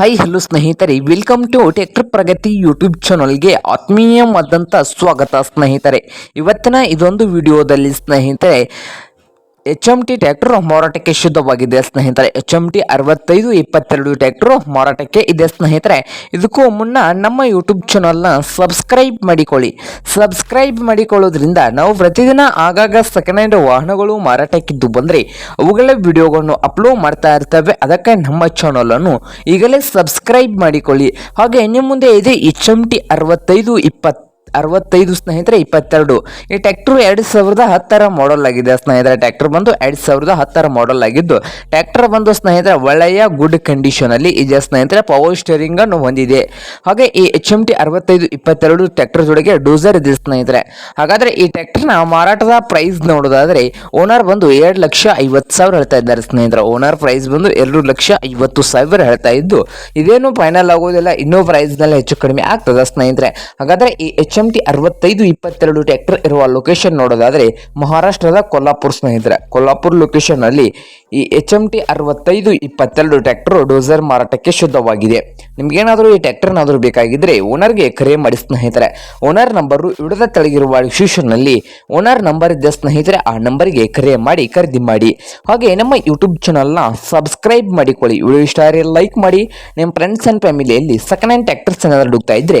High hello ಸ್ನೇಹಿತರೆ. Welcome to tech Pragati YouTube ಚಾನಲ್ಗೆ ಆತ್ಮೀಯವಾದಂಥ ಸ್ವಾಗತ, ಸ್ನೇಹಿತರೆ. ಇವತ್ತಿನ ಇದೊಂದು ವಿಡಿಯೋದಲ್ಲಿ ಸ್ನೇಹಿತರೆ ಎಚ್ ಎಂ ಟಿ ಟ್ಯಾಕ್ಟರ್ ಮಾರಾಟಕ್ಕೆ ಶುದ್ಧವಾಗಿದೆ. ಸ್ನೇಹಿತರೆ ಎಚ್ ಎಂ ಟಿ ಅರವತ್ತೈದು, ಇಪ್ಪತ್ತೆರಡು ಟ್ಯಾಕ್ಟರ್ ಮಾರಾಟಕ್ಕೆ ಇದೆ ಸ್ನೇಹಿತರೆ. ಇದಕ್ಕೂ ಮುನ್ನ ನಮ್ಮ ಯೂಟ್ಯೂಬ್ ಚಾನಲ್ನ ಸಬ್ಸ್ಕ್ರೈಬ್ ಮಾಡಿಕೊಳ್ಳಿ. ಸಬ್ಸ್ಕ್ರೈಬ್ ಮಾಡಿಕೊಳ್ಳೋದ್ರಿಂದ ನಾವು ಪ್ರತಿದಿನ ಆಗಾಗ ಸೆಕೆಂಡ್ ಹ್ಯಾಂಡ್ ವಾಹನಗಳು ಮಾರಾಟಕ್ಕಿದ್ದು ಬಂದರೆ, ಅವುಗಳ ವಿಡಿಯೋಗಳನ್ನು ಅಪ್ಲೋಡ್ ಮಾಡ್ತಾ ಇರ್ತವೆ. ಅದಕ್ಕೆ ನಮ್ಮ ಚಾನಲನ್ನು ಈಗಲೇ ಸಬ್ಸ್ಕ್ರೈಬ್ ಮಾಡಿಕೊಳ್ಳಿ. ಹಾಗೆ ನಿಮ್ಮ ಮುಂದೆ ಇದೆ ಎಚ್ ಎಂ ಟಿ ಅರವತ್ತೈದು ಇಪ್ಪತ್ತು ಅರವತ್ತೈದು ಸ್ನೇಹಿತರೆ, ಇಪ್ಪತ್ತೆರಡು. ಈ ಟ್ಯಾಕ್ಟರ್ ಎರಡು ಸಾವಿರದ ಹತ್ತರ ಮಾಡೆಲ್ ಆಗಿದೆ ಸ್ನೇಹಿತರೆ. ಟ್ಯಾಕ್ಟರ್ ಬಂದು ಎರಡು ಸಾವಿರದ ಹತ್ತರ ಮಾಡೆಲ್ ಆಗಿದ್ದು ಟ್ಯಾಕ್ಟರ್ ಬಂದು ಸ್ನೇಹಿತರೆ, ಒಳ್ಳೆಯ ಗುಡ್ ಕಂಡೀಷನ್ ಅಲ್ಲಿ ಇದೆ ಸ್ನೇಹಿತರೆ. ಪವರ್ ಸ್ಟೇರಿಂಗ್ ಅನ್ನು ಹೊಂದಿದೆ. ಹಾಗೆ ಈ ಎಚ್ ಎಂ ಟಿ ಅರವತ್ತೈದು, ಇಪ್ಪತ್ತೆರಡು ಟ್ಯಾಕ್ಟರ್ ಜೊತೆಗೆ ಡೂಸರ್ ಇದೆ ಸ್ನೇಹಿತರೆ. ಹಾಗಾದ್ರೆ ಈ ಟ್ರ್ಯಾಕ್ಟರ್ನ ಮಾರಾಟದ ಪ್ರೈಸ್ ನೋಡೋದಾದ್ರೆ ಓನರ್ ಬಂದು ಎರಡು ಲಕ್ಷ ಐವತ್ತು ಸಾವಿರ ಹೇಳ್ತಾ ಇದ್ದಾರೆ ಸ್ನೇಹಿತರೆ. ಓನರ್ ಪ್ರೈಸ್ ಬಂದು ಎರಡು ಲಕ್ಷ ಐವತ್ತು ಸಾವಿರ ಹೇಳ್ತಾ ಇದ್ದು, ಇದೇನು ಫೈನಲ್ ಆಗೋದಿಲ್ಲ, ಇನ್ನೂ ಪ್ರೈಸ್ನಲ್ಲಿ ಹೆಚ್ಚು ಕಡಿಮೆ ಆಗ್ತದೆ ಸ್ನೇಹಿತರೆ. ಹಾಗಾದ್ರೆ ಈ ಎಚ್ ಎಂ ಟಿ ಅರವತ್ತೈದು ಇಪ್ಪತ್ತೆರಡು ಟ್ರ್ಯಾಕ್ಟರ್ ಇರುವ ಲೊಕೇಶನ್ ನೋಡೋದಾದ್ರೆ ಮಹಾರಾಷ್ಟ್ರದ ಕೊಲ್ಲಾಪುರ್ ಸ್ನೇಹಿತರೆ. ಕೊಲ್ಲಾಪುರ್ ಲೊಕೇಶನ್ ಅಲ್ಲಿ ಈ ಎಚ್ ಎಂ ಟಿ ಅರವತ್ತೈದು ಇಪ್ಪತ್ತೆರಡು ಟ್ರ್ಯಾಕ್ಟರ್ ಡೋಸರ್ ಮಾರಾಟಕ್ಕೆ ಶುದ್ಧವಾಗಿದೆ. ನಿಮ್ಗೇನಾದರೂ ಈ ಟ್ರ್ಯಾಕ್ಟರ್ನಾದರೂ ಬೇಕಾಗಿದ್ರೆ ಓನರ್ಗೆ ಕರೆ ಮಾಡಿ ಸ್ನೇಹಿತರೆ. ಓನರ್ ನಂಬರು ಇಡದ ತೆಳಗಿರುವ ಡಿಸ್ಕ್ರಿಪ್ಷನ್ನಲ್ಲಿ ಓನರ್ ನಂಬರ್ ಇದ್ದ ಸ್ನೇಹಿತರೆ, ಆ ನಂಬರ್ಗೆ ಕರೆ ಮಾಡಿ ಖರೀದಿ ಮಾಡಿ. ಹಾಗೆ ನಮ್ಮ ಯೂಟ್ಯೂಬ್ ಚಾನಲ್ನ ಸಬ್ಸ್ಕ್ರೈಬ್ ಮಾಡಿಕೊಳ್ಳಿ. ವಿಡಿಯೋ ಇಷ್ಟ ಲೈಕ್ ಮಾಡಿ. ನಿಮ್ಮ ಫ್ರೆಂಡ್ಸ್ ಆ್ಯಂಡ್ ಫ್ಯಾಮಿಲಿಯಲ್ಲಿ ಸೆಕೆಂಡ್ ಹ್ಯಾಂಡ್ ಟ್ಯಾಕ್ಟರ್ಸ್ ಏನಾದರೂ ಹುಡುಕ್ತಾ ಇದ್ರೆ